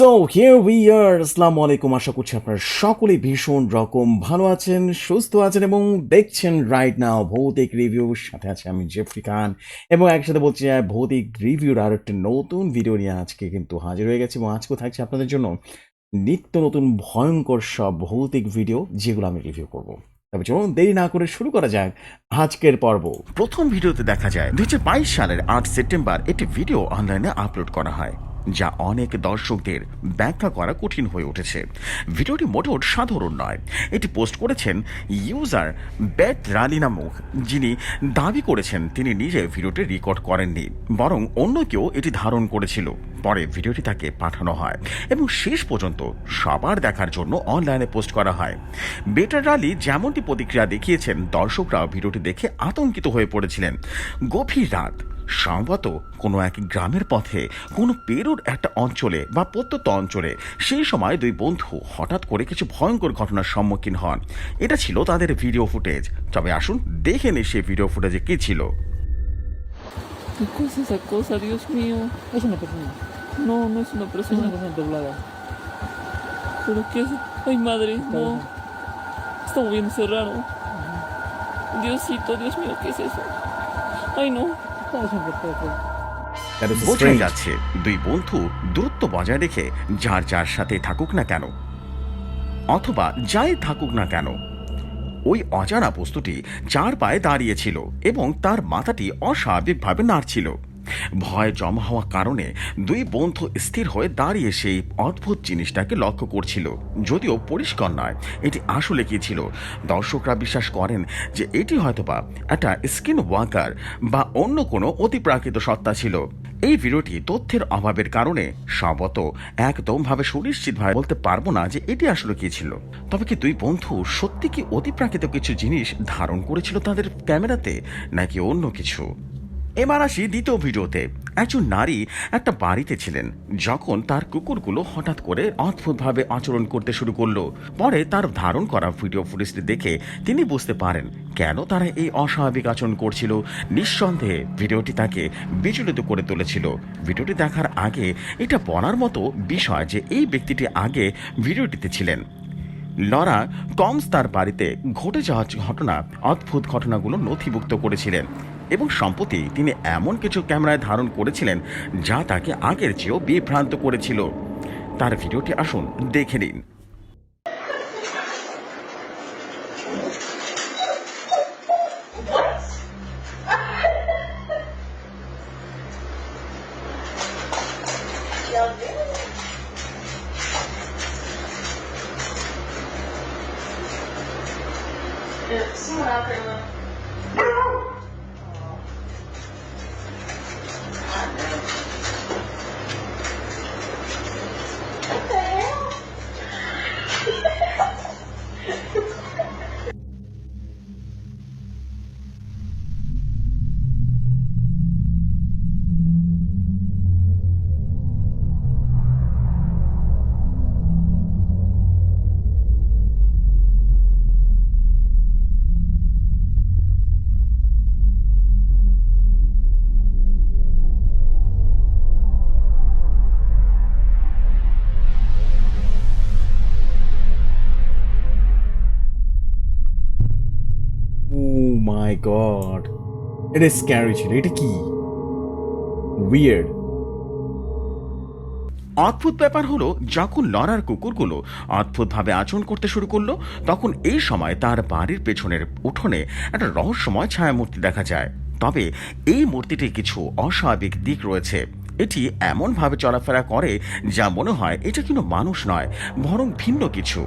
So here we are আসসালামু আলাইকুম। আশা করছি আপনারা সকলে ভীষণ রকম ভালো আছেন, সুস্থ আছেন এবং দেখছেন রাইট নাও ভৌতিক রিভিউ সাথে আছে আমি জেফরি খান এবং একসাথে বলছি যে ভৌতিক রিভিউর আর একটা নতুন ভিডিও নিয়ে আজকে কিন্তু হাজির হয়ে গেছে এবং আজকেও থাকছে আপনাদের জন্য নিত্য নতুন ভয়ঙ্কর সব ভৌতিক ভিডিও যেগুলো আমি রিভিউ করব। তবে চলুন দেরি না করে শুরু করা যাক আজকের পর্ব। প্রথম ভিডিওতে দেখা যায়, দুই হাজার বাইশ সালের আট সেপ্টেম্বর একটি ভিডিও অনলাইনে আপলোড করা হয়। যা অনেক দর্শকদের ব্যাখ্যা করা কঠিন হয়ে উঠেছে। ভিডিওটি মোটেও সাধারণ নয়। এটি পোস্ট করেছেন ইউজার ব্যাট রালি নামক যিনি দাবি করেছেন তিনি নিজে ভিডিওটি রেকর্ড করেননি, বরং অন্য কেউ এটি ধারণ করেছিল। পরে ভিডিওটি তাকে পাঠানো হয় এবং শেষ পর্যন্ত সবার দেখার জন্য অনলাইনে পোস্ট করা হয়। বেটার রালি যেমনটি প্রতিক্রিয়া দেখিয়েছেন দর্শকরা ভিডিওটি দেখে আতঙ্কিত হয়ে পড়েছিলেন। গভীর রাত সম্ভবত কোনো এক গ্রামের পথে কোনো পেরুর একটা অঞ্চলে বা প্রত্যন্ত অঞ্চলে সেই সময় দুই বন্ধু হঠাৎ করে কিছু ভয়ঙ্কর ঘটনার সম্মুখীন হন এটা ছিল তাদের ভিডিও ফুটেজ তবে আসুন দেখে নিই সেই ভিডিও ফুটেজে কী ছিল Ay, no, বোঝাই যাচ্ছে দুই বন্ধু দূরত্ব বজায় রেখে যার যার সাথে থাকুক না কেন অথবা যাই থাকুক না কেন ওই অজানা বস্তুটি চার পায়ে দাঁড়িয়েছিল এবং তার মাথাটি অস্বাভাবিকভাবে নাড়ছিল। ভয় জমা হওয়ার কারণে দুই বন্ধু স্থির হয়ে দাঁড়িয়ে সেই অদ্ভুত জিনিসটাকে লক্ষ্য করছিল। যদিও পরিষ্কার নয়, এটি আসলে কি ছিল? দর্শকরা বিশ্বাস করেন যে এটি হয়তোবা একটা স্কিন ওয়াকার বা অন্য কোনো অতিপ্রাকৃত সত্তা ছিল। এই ভিডিওটি তথ্যের অভাবের কারণে সম্ভবত একদমভাবে সুনিশ্চিতভাবে বলতে পারব না যে এটি আসলে কি ছিল। তবে কি দুই বন্ধু সত্যি কি অতিপ্রাকৃত কিছু জিনিস ধারণ করেছিল তাদের ক্যামেরাতে, নাকি অন্য কিছু? এবার আসি দ্বিতীয় ভিডিওতে। একজন নারী একটা বাড়িতে ছিলেন, যখন তার কুকুরগুলো হঠাৎ করে অদ্ভুতভাবে আচরণ করতে শুরু করল। পরে তার ধারণ করা ভিডিও ফুটেজটি দেখে তিনি বুঝতে পারেন, কেন তারা এই অস্বাভাবিক আচরণ করছিল। নিঃসন্দেহে ভিডিওটি তাকে বিচলিত করে তুলেছিল। ভিডিওটি দেখার আগে এটা বলার মতো বিষয় যে এই ব্যক্তিটি আগে ভিডিওটিতে ছিলেন। লরা টমস তার বাড়িতে ঘটে যাওয়া ঘটনা, অদ্ভুত ঘটনাগুলো নথিভুক্ত করেছিলেন। এবং সম্প্রতি তিনি এমন কিছু ক্যামেরায় ধারণ করেছিলেন যা তাকে আগের চেয়েও বিভ্রান্ত করেছিল। তার ভিডিওটি আসুন দেখে নিন। ও মাই গড এটা স্ক্যারি ছিল, এটা কি? উইয়ার্ড অদ্ভুত ব্যাপার হলো, যখন লড়ার কুকুরগুলো অদ্ভুতভাবে আচরণ করতে শুরু করল, তখন এই সময় তার বাড়ির পেছনের উঠোনে একটা রহস্যময় ছায়ামূর্তি দেখা যায়। তবে এই মূর্তিটির কিছু অস্বাভাবিক দিক রয়েছে। এটি এমনভাবে চলাফেরা করে যা মনে হয় এটা কিন্তু মানুষ নয়, বরং ভিন্ন কিছু।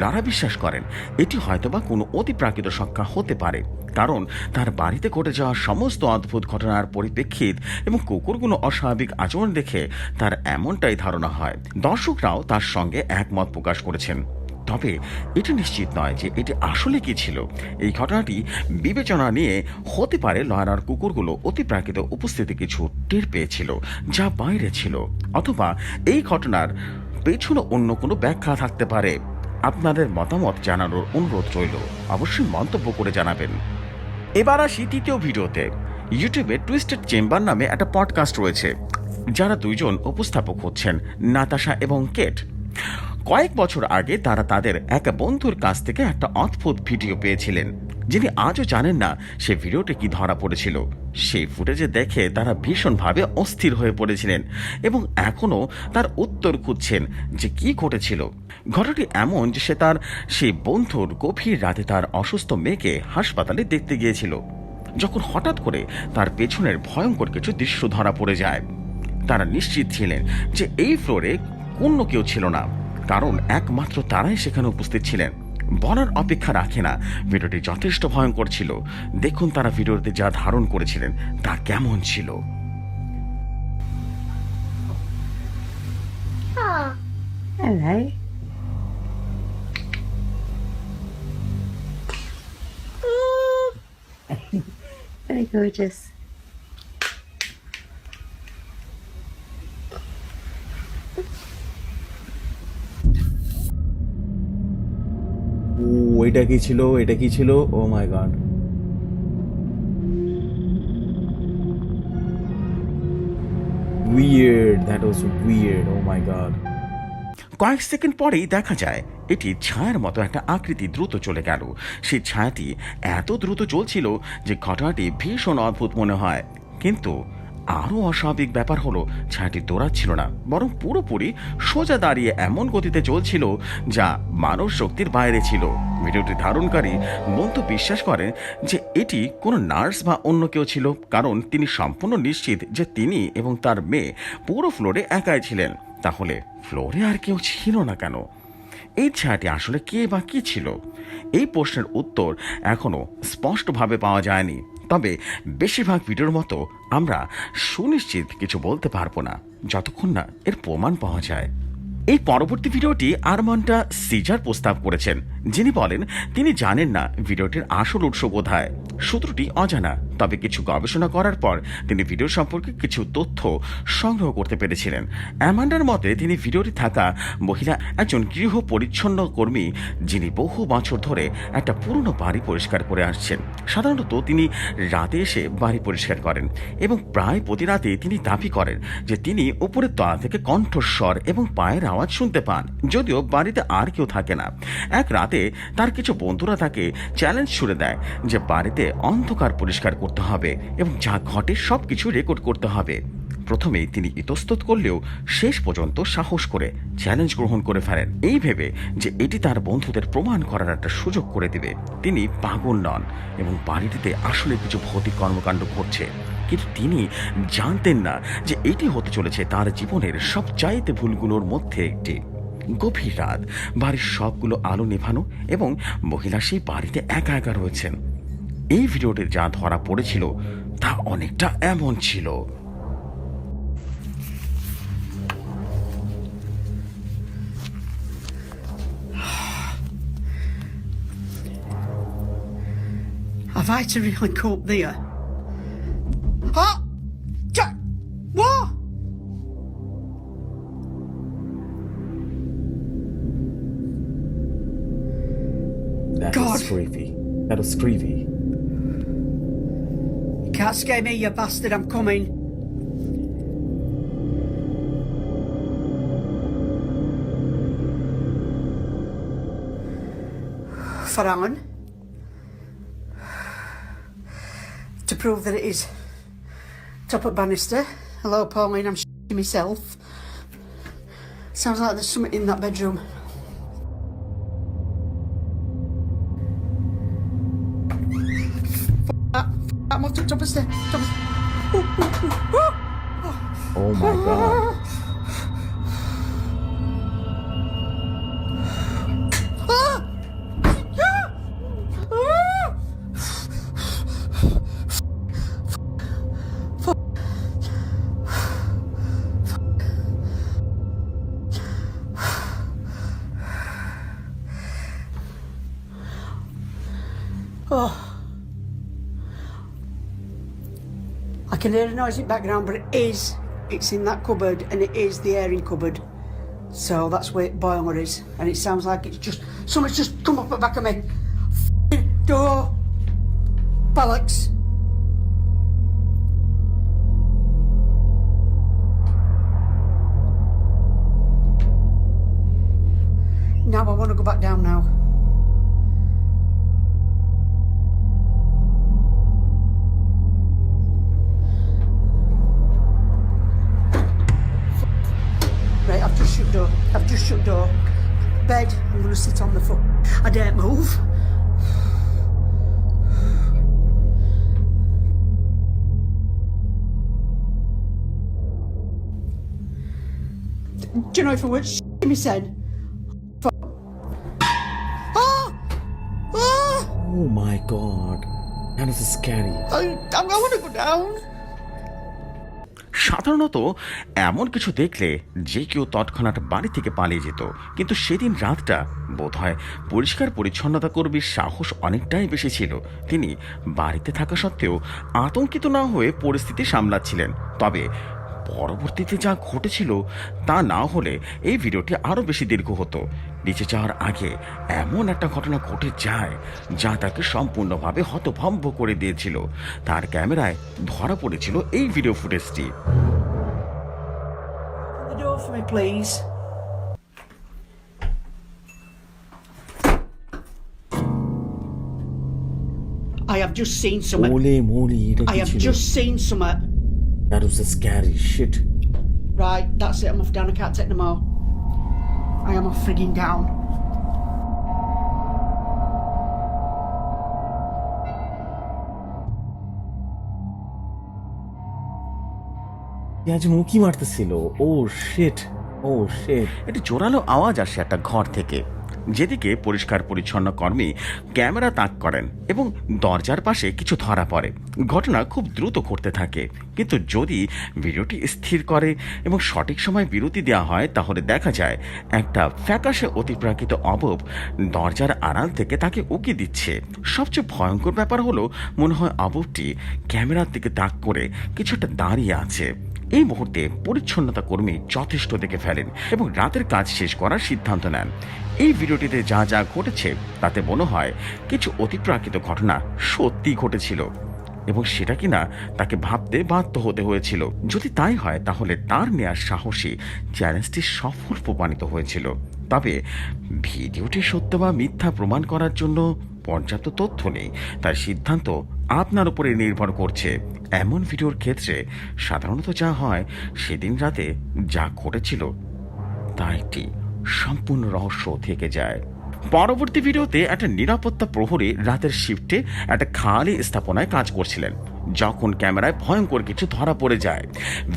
লারা বিশ্বাস করেন, এটি হয়তোবা কোনো অতিপ্রাকৃত সংখ্যা হতে পারে, কারণ তার বাড়িতে ঘটে যাওয়া সমস্ত অদ্ভুত ঘটনার পরিপ্রেক্ষিত এবং কুকুরগুলো অস্বাভাবিক আচরণ দেখে তার এমনটাই ধারণা হয়। দর্শকরাও তার সঙ্গে একমত প্রকাশ করেছেন। তবে এটি নিশ্চিত নয় যে এটি আসলে কি ছিল। এই ঘটনাটি বিবেচনা নিয়ে হতে পারে লয়নার কুকুরগুলো অতিপ্রাকৃত উপস্থিতি কিছু টের পেয়েছিল, যা বাইরে ছিল, অথবা এই ঘটনার পেছনে অন্য কোনো ব্যাখ্যা থাকতে পারে। আপনাদের মতামত জানানোর অনুরোধ রইল। অবশ্যই মন্তব্য করে জানাবেন। এবার আসি তৃতীয় ভিডিওতে। ইউটিউবে টুইস্টেড চেম্বার নামে একটা পডকাস্ট রয়েছে, যারা দুইজন উপস্থাপক হচ্ছেন, নাতাশা এবং কেট। কয়েক বছর আগে তারা তাদের এক বন্ধুর কাছ থেকে একটা অদ্ভুত ভিডিও পেয়েছিলেন। যিনি আজও জানেন না সে ভিডিওটি কি ধরা পড়েছিল। সেই ফুটেজে দেখে তারা ভীষণভাবে অস্থির হয়ে পড়েছিলেন এবং এখনও তার উত্তর খুঁজছেন যে কি ঘটেছিল। ঘটনাটি এমন যে সে তার সেই বন্ধুর গভীর রাতে তার অসুস্থ মেয়েকে হাসপাতালে দেখতে গিয়েছিল, যখন হঠাৎ করে তার পেছনের ভয়ঙ্কর কিছু দৃশ্য ধরা পড়ে যায়। তারা নিশ্চিত ছিলেন যে এই ফ্লোরে অন্য কেউ ছিল না। কারণ একমাত্র তারাই সেখানে উপস্থিত ছিলেন। বলার অপেক্ষা রাখে না। ভিডিওটি যথেষ্ট ভয়ঙ্কর ছিল। দেখুন তারা ভিডিওতে যা ধারণ করেছিলেন তা কেমন ছিল। Hello. Very gorgeous. ও এটা কি ছিল? এটা কি ছিল? ও my God weird that was weird oh my God কয়েক সেকেন্ড পরেই দেখা যায়, এটি ছায়ার মতো একটা আকৃতি দ্রুত চলে গেল। সেই ছায়াটি এত দ্রুত চলছিল যে ঘটনাটি ভীষণ অদ্ভুত মনে হয়। কিন্তু আরও অস্বাভাবিক ব্যাপার হলো, ছায়াটি দৌড়াচ্ছিল না, বরং পুরোপুরি সোজা দাঁড়িয়ে এমন গতিতে চলছিল যা মানব শক্তির বাইরে ছিল। ভিডিওটি ধারণকারী মন্ত বিশ্বাস করেন যে এটি কোনো নার্স বা অন্য কেউ ছিল, কারণ তিনি সম্পূর্ণ নিশ্চিত যে তিনি এবং তার মেয়ে পুরো ফ্লোরে একাই ছিলেন। তাহলে ফ্লোরে আর কেউ ছিল না কেন? এই ছায়াটি আসলে কে বা কি ছিল? এই প্রশ্নের উত্তর এখনও স্পষ্টভাবে পাওয়া যায়নি। তবে বেশিরভাগ ভিডিওর মতো আমরা সুনিশ্চিত কিছু বলতে পারব না, যতক্ষণ না এর প্রমাণ পাওয়া যায়। এই পরবর্তী ভিডিওটি আরমানটা সিজার প্রস্তাব করেছেন, যিনি বলেন তিনি জানেন না ভিডিওটির আসল উৎস কোথায়। সূত্রটি অজানা। তবে কিছু গবেষণা করার পর তিনি ভিডিও সম্পর্কে কিছু তথ্য সংগ্রহ করতে পেরেছিলেন। অ্যামান্ডার মতে তিনি ভিডিওটি থাকা মহিলা একজন গৃহ পরিচ্ছন্ন কর্মী যিনি বহু বছর ধরে একটা পুরনো বাড়ি পরিষ্কার করে আসছেন। সাধারণত তিনি রাতে এসে বাড়ি পরিষ্কার করেন এবং প্রায় প্রতি রাতে তিনি দাবি করেন যে তিনি উপরের তলা থেকে কণ্ঠস্বর এবং পায়ের আওয়াজ শুনতে পান, যদিও বাড়িতে আর কেউ থাকে না। এক রাতে তার কিছু বন্ধুরা তাকে চ্যালেঞ্জ ছুড়ে দেয় যে বাড়িতে অন্ধকার পরিষ্কার করতে হবে এবং যা ঘটে সব কিছু রেকর্ড করতে হবে। প্রথমেই তিনি ইতস্তত করলেও শেষ পর্যন্ত সাহস করে চ্যালেঞ্জ গ্রহণ করে ফেলেন। এই ভেবে যে এটি তার বন্ধুদের প্রমাণ করার একটা সুযোগ করে দিবে, তিনি পাগল নন এবং বাড়িটিতে আসলে কিছু ভৌতিক কর্মকাণ্ড ঘটছে। কিন্তু তিনি জানতেন না যে এটি হতে চলেছে তার জীবনের সবচাইতে ভুলগুলোর মধ্যে একটি। গভীর রাত, বাড়ির সবগুলো আলো নেভানো এবং মহিলা সেই বাড়িতে একা একা রয়েছেন। এই ভিডিওতে যা ধরা পড়েছিল তা অনেকটা এমন ছিল Have I to really cope there? Huh? What? That God. Creepy that was creepy You can't scare me, you bastard. I'm coming. For Alan. To prove that it is top of banister. Hello, Pauline. I'm myself. Sounds like there's something in that bedroom. చంపేస్తే చంపేస్తే ఓ my God I can hear a noisy background, but it is, it's in that cupboard and it is the airing cupboard. So that's where Boiler is. And it sounds like it's just, someone's just come up the back of me. Door. Bollocks. Now I want to go back down now. To sit on the foot. I daren't move. Do you know if I me said? Ah! Oh my god. That is scary. I, I want to go down. সাধারণত এমন কিছু দেখলে যে কেউ তৎক্ষণাৎ বাড়ি থেকে পালিয়ে যেত। কিন্তু সেদিন রাতটা বোধ হয় পরিষ্কার পরিচ্ছন্নতা কর্মীর সাহস অনেকটাই বেশি ছিল। তিনি বাড়িতে থাকা সত্ত্বেও আতঙ্কিত না হয়ে পরিস্থিতি সামলাচ্ছিলেন। তবে পরবর্তীতে যা ঘটেছিল তা না হলে এই ভিডিওটি আরও বেশি দীর্ঘ হতো। নিচে যাওয়ার আগে এমন একটা ঘটনা ঘটে যায় যা তাকে সম্পূর্ণভাবে হতভম্ব করে দিয়েছিল। তার ক্যামেরায় ধরা পড়েছিল এই ভিডিও ফুটেজটি. I have just seen Molly I have just seen something. That was a scary shit Right, that's it. I'm off down. I can't take no more. I am off frigging down. আজ মুখি মারতেছিল ও sheet ও sheet একটি জোরালো আওয়াজ আসে একটা ঘর থেকে যেদিকে পরিষ্কার পরিচ্ছন্ন কর্মী ক্যামেরা তাক করেন এবং দরজার পাশে কিছু ধরা পড়ে। ঘটনা খুব দ্রুত ঘটতে থাকে। কিন্তু যদি ভিডিওটি স্থির করে এবং সঠিক সময় বিরতি দেওয়া হয়, তাহলে দেখা যায় একটা ফ্যাকাশে অতিপ্রাকৃত অবব দরজার আড়াল থেকে তাকে উকি দিচ্ছে। সবচেয়ে ভয়ঙ্কর ব্যাপার হলো, মনে হয় অববটি ক্যামেরার দিকে তাক করে কিছুটা দাঁড়িয়ে আছে। এই মুহূর্তে পরিচ্ছন্নতা কর্মী যথেষ্ট দেখে ফেলেন এবং রাতের কাজ শেষ করার সিদ্ধান্ত নেন। এই ভিডিওটিতে যা যা ঘটেছে, তাতে মনে হয় কিছু অতিপ্রাকৃত ঘটনা সত্যি ঘটেছিল এবং সেটা কিনা তাকে ভাবতে বাধ্য হতে হয়েছিল। যদি তাই হয়, তাহলে তার নেয়ার সাহসী চ্যালেঞ্জটি সফল প্রমাণিত হয়েছিল। তবে ভিডিওটি সত্য বা মিথ্যা প্রমাণ করার জন্য পর্যাপ্ত তথ্য নেই তার সিদ্ধান্ত আপনার উপরে নির্ভর করছে। এমন ভিডিওর ক্ষেত্রে সাধারণত যা হয়, সেদিন রাতে যা ঘটেছিল, তা একটি সম্পূর্ণ রহস্য থেকে যায়। পরবর্তী ভিডিওতে একটা নিরাপত্তা প্রহরী রাতের শিফটে একটা খালি স্থাপনায় কাজ করছিলেন, যখন ক্যামেরায় ভয়ঙ্কর কিছু ধরা পড়ে যায়।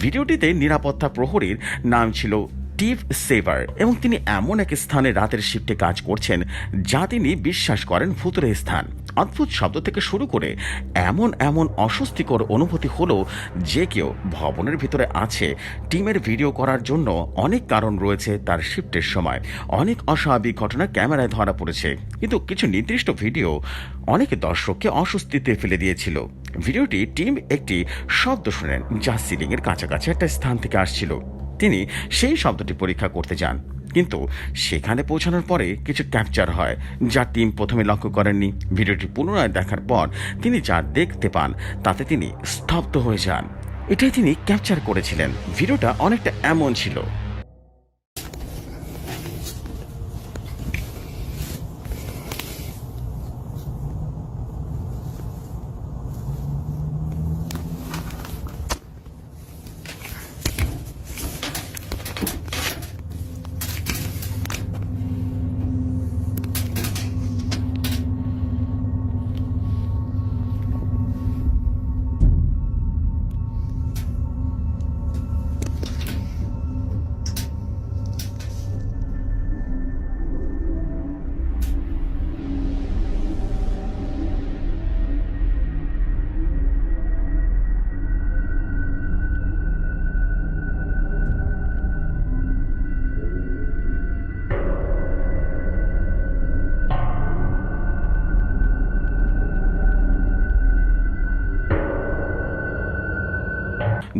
ভিডিওটিতে নিরাপত্তা প্রহরীর নাম ছিল টিভ সেভার এবং তিনি এমন এক স্থানে রাতের শিফটে কাজ করছেন যা তিনি বিশ্বাস করেন ভূতের স্থান। অদ্ভুত শব্দ থেকে শুরু করে এমন এমন অস্বস্তিকর অনুভূতি হলো যে কেউ ভবনের ভিতরে আছে, টিমের ভিডিও করার জন্য অনেক কারণ রয়েছে তার শিফটের সময়। অনেক অস্বাভাবিক ঘটনা ক্যামেরায় ধরা পড়েছে। কিন্তু কিছু নির্দিষ্ট ভিডিও অনেক দর্শককে অস্বস্তিতে ফেলে দিয়েছিল। ভিডিওটি টিম একটি শব্দ শুনেন যা সিলিংয়ের কাছাকাছি একটা স্থান থেকে আসছিল। তিনি সেই শব্দটি পরীক্ষা করতে যান। কিন্তু সেখানে পৌঁছানোর পরে কিছু ক্যাপচার হয়, যা টিম প্রথমে লক্ষ্য করেননি। ভিডিওটি পুনরায় দেখার পর তিনি যা দেখতে পান, তাতে তিনি স্তব্ধ হয়ে যান। এটাই তিনি ক্যাপচার করেছিলেন। ভিডিওটা অনেকটা এমন ছিল।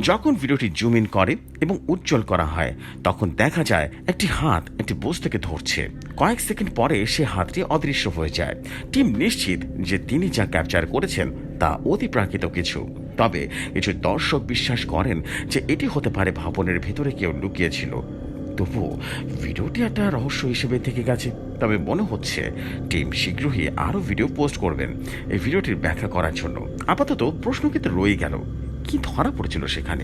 যখন ভিডিওটি জুম ইন করে এবং উজ্জ্বল করা হয়, তখন দেখা যায় একটি হাত একটি বস্তুকে ধরছে। কয়েক সেকেন্ড পরে সে হাতটি অদৃশ্য হয়ে যায়। টিম নিশ্চিত যে তিনি যা ক্যাপচার করেছেন তা অতিপ্রাকৃত কিছু। তবে কিছু দর্শক বিশ্বাস করেন যে এটি হতে পারে ভবনের ভেতরে কেউ লুকিয়েছিল। তবুও ভিডিওটি একটা রহস্য হিসেবে থেকে গেছে। তবে মনে হচ্ছে টিম শীঘ্রই আরও ভিডিও পোস্ট করবেন। এই ভিডিওটির ব্যাখ্যা করার জন্য। আপাতত প্রশ্ন কিন্তু রয়ে গেল। কি ধরা পড়েছিল সেখানে?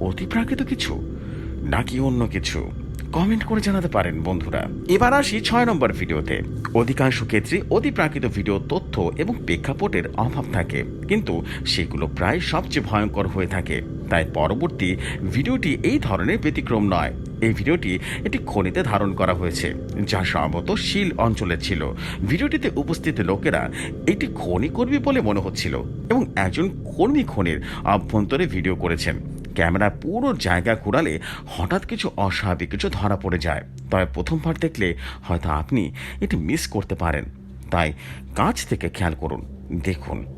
অতিপ্রাকৃত কিছু? নাকি অন্য কিছু? কমেন্ট করে জানাতে পারেন, বন্ধুরা। এবার আসি ছয় নম্বর ভিডিওতে। অধিকাংশ ক্ষেত্রে অতিপ্রাকৃত ভিডিও তথ্য এবং প্রেক্ষাপটের অভাব থাকে। কিন্তু সেগুলো প্রায় সবচেয়ে ভয়ঙ্কর হয়ে থাকে। তাই পরবর্তী ভিডিওটি এই ধরনের ব্যতিক্রম নয়। এই ভিডিওটি একটি খনিতে ধারণ করা হয়েছে, যা সম্ভবত শিল অঞ্চলে ছিল। ভিডিওটিতে উপস্থিত লোকেরা এটি খনি কর্মী বলে মনে হচ্ছিল এবং একজন কর্মী খনির অভ্যন্তরে ভিডিও করেছেন। ক্যামেরা পুরো জায়গা ঘুরালে হঠাৎ কিছু অস্বাভাবিক কিছু ধরা পড়ে যায়। তবে প্রথমবার দেখলে হয়তো আপনি এটি মিস করতে পারেন। তাই কাছ থেকে খেয়াল করুন। দেখুন।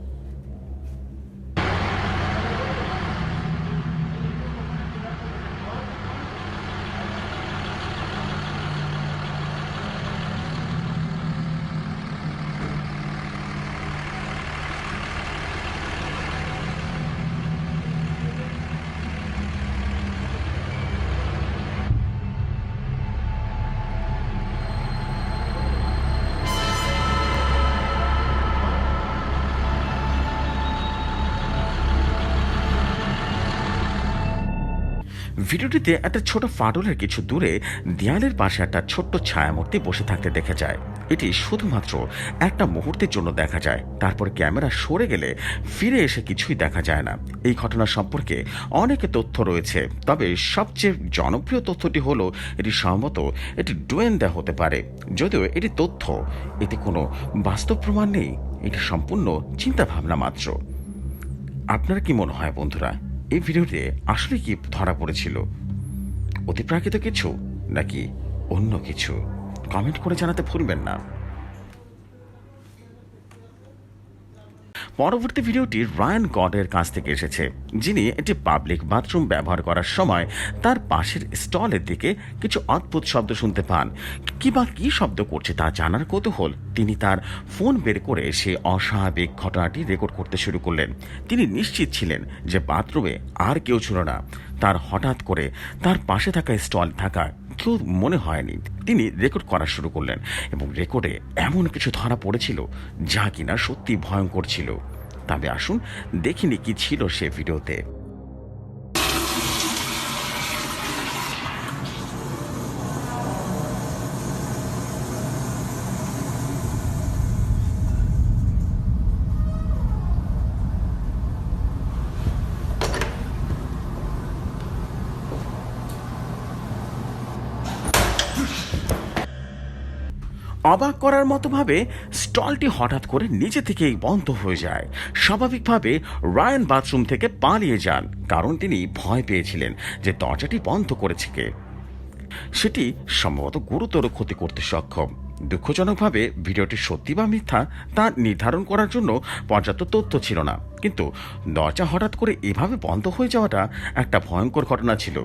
ভিডিওটিতে একটা ছোট ফাটলের কিছু দূরে দেয়ালের পাশে একটা ছোট্ট ছায়ামূর্তি বসে থাকতে দেখা যায়। এটি শুধুমাত্র একটা মুহূর্তের জন্য দেখা যায়। তারপর ক্যামেরা সরে গেলে ফিরে এসে কিছুই দেখা যায় না। এই ঘটনা সম্পর্কে অনেক তথ্য রয়েছে। তবে সবচেয়ে জনপ্রিয় তথ্যটি হলো, এটি সম্ভবত এটি ডোয়েন্দা হতে পারে। যদিও এটি তথ্য, এতে কোনো বাস্তব প্রমাণ নেই। এটি সম্পূর্ণ চিন্তাভাবনা মাত্র। আপনার কি মনে হয় বন্ধুরা? এই ভিডিওতে আসলে কি ধরা পড়েছিল? অতিপ্রাকৃত কিছু নাকি অন্য কিছু? কমেন্ট করে জানাতে ভুলবেন না। পরবর্তী ভিডিওটি রায়ান গডের কাছ থেকে এসেছে, যিনি একটি পাবলিক বাথরুম ব্যবহার করার সময় তার পাশের স্টলের দিকে কিছু অদ্ভুত শব্দ শুনতে পান। কি বা কি শব্দ করছে তা জানার কৌতূহল? তিনি তার ফোন বের করে সে অস্বাভাবিক ঘটনাটি রেকর্ড করতে শুরু করলেন। তিনি নিশ্চিত ছিলেন যে বাথরুমে আর কেউ ছিল না। তার হঠাৎ করে তার পাশে থাকা স্টল থাকা কেউ মনে হয়নি তিনি রেকর্ড করা শুরু করলেন এবং রেকর্ডে এমন কিছু ধরা পড়েছিল যা কিনা সত্যি ভয়ঙ্কর ছিল। তবে আসুন দেখিনি কি ছিল সে ভিডিওতে। অবাক করার মতো ভাবে স্টলটি হঠাৎ করে নিজে থেকেই বন্ধ হয়ে যায়। স্বাভাবিকভাবে রায়ান বাথরুম থেকে পালিয়ে যান, কারণ তিনি ভয় পেয়েছিলেন যে দরজাটি বন্ধ করেছে কে। সেটি সম্ভবত গুরুতর ক্ষতি করতে সক্ষম। দুঃখজনকভাবে ভিডিওটি সত্যি বা মিথ্যা তা নির্ধারণ করার জন্য পর্যাপ্ত তথ্য ছিল না, কিন্তু দরজা হঠাৎ করে এভাবে বন্ধ হয়ে যাওয়াটা একটা ভয়ঙ্কর ঘটনা ছিল।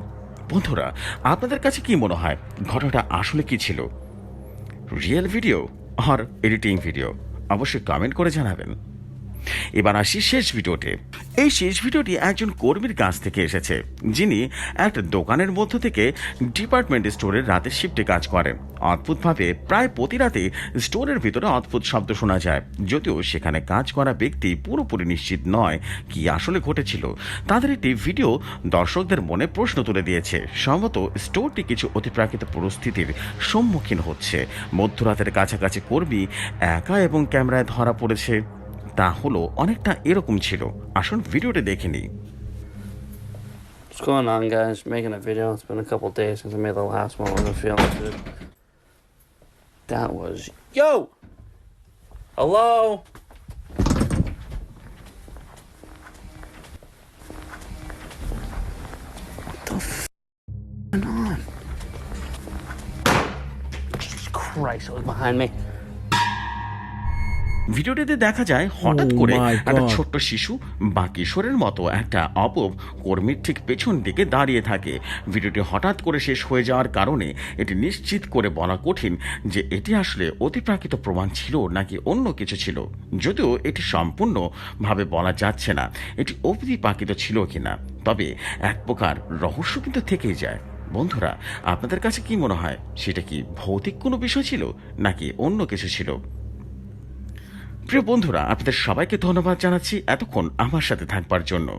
বন্ধুরা, আপনাদের কাছে কি মনে হয়? ঘটনাটা আসলে কি ছিল? রিয়েল ভিডিও আর এডিটিং ভিডিও অবশ্যই কমেন্ট করে জানাবেন। এবার আসি শেষ ভিডিওতে। এই শেষ ভিডিওটি একজন কর্মীর কাছ থেকে এসেছে, যিনি একটা দোকানের মধ্য থেকে ডিপার্টমেন্ট স্টোরের রাতের শিফটে কাজ করেন। অদ্ভুতভাবে প্রায় প্রতি রাতে স্টোরের ভিতরে অদ্ভুত শব্দ শোনা যায়, যদিও সেখানে কাজ করা ব্যক্তি পুরোপুরি নিশ্চিত নয় কি আসলে ঘটেছিল। তাদের একটি ভিডিও দর্শকদের মনে প্রশ্ন তুলে দিয়েছে, সম্ভবত স্টোরটি কিছু অতিপ্রাকৃত পরিস্থিতির সম্মুখীন হচ্ছে। মধ্যরাতের কাছাকাছি কর্মী একা এবং ক্যামেরায় ধরা পড়েছে। তা হলো অনেকটা এরকম ছিল আসুন ভিডিওটি দেখে নিই What's going on, guys? Making a video. It's been a couple days since I made the last one. I'm feeling good. That was yo. Hello. What the f- going on? Jesus Christ! It was behind me. ভিডিওটিতে দেখা যায় হঠাৎ Oh করে একটা ছোট্ট শিশু বা কিশোরের মতো একটা অপব কর্মীর ঠিক পেছন দিকে দাঁড়িয়ে থাকে। ভিডিওটি হঠাৎ করে শেষ হয়ে যাওয়ার কারণে এটি নিশ্চিত করে বলা কঠিন যে এটি আসলে অতিপ্রাকৃত প্রমাণ ছিল নাকি অন্য কিছু ছিল। যদিও এটি সম্পূর্ণভাবে বলা যাচ্ছে না এটি অতিপ্রাকৃত ছিল কিনা। তবে এক প্রকার রহস্য কিন্তু থেকেই যায়। বন্ধুরা আপনাদের কাছে কি মনে হয়? সেটা কি ভৌতিক কোনো বিষয় ছিল নাকি অন্য কিছু ছিল? প্রিয় বন্ধুরা, আপনাদের সবাইকে ধন্যবাদ জানাচ্ছি এতক্ষণ আমার সাথে থাকবার জন্য।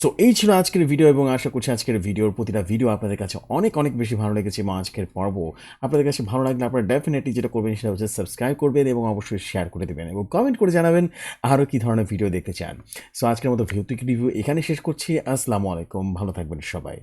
তো এই ছিল আজকের ভিডিও এবং আশা করছি আজকের ভিডিওর প্রতিটা ভিডিও আপনাদের কাছে অনেক অনেক বেশি ভালো লেগেছে এবং আজকের পর্ব আপনাদের কাছে ভালো লাগলে আপনারা ডেফিনেটলি যেটা করবেন সেটা হচ্ছে সাবস্ক্রাইব করবেন এবং অবশ্যই শেয়ার করে দেবেন এবং কমেন্ট করে জানাবেন আরও কী ধরনের ভিডিও দেখতে চান। সো আজকের মতো ভিউতিক রিভিউ এখানে শেষ করছি। আসসালামু আলাইকুম। ভালো থাকবেন সবাই।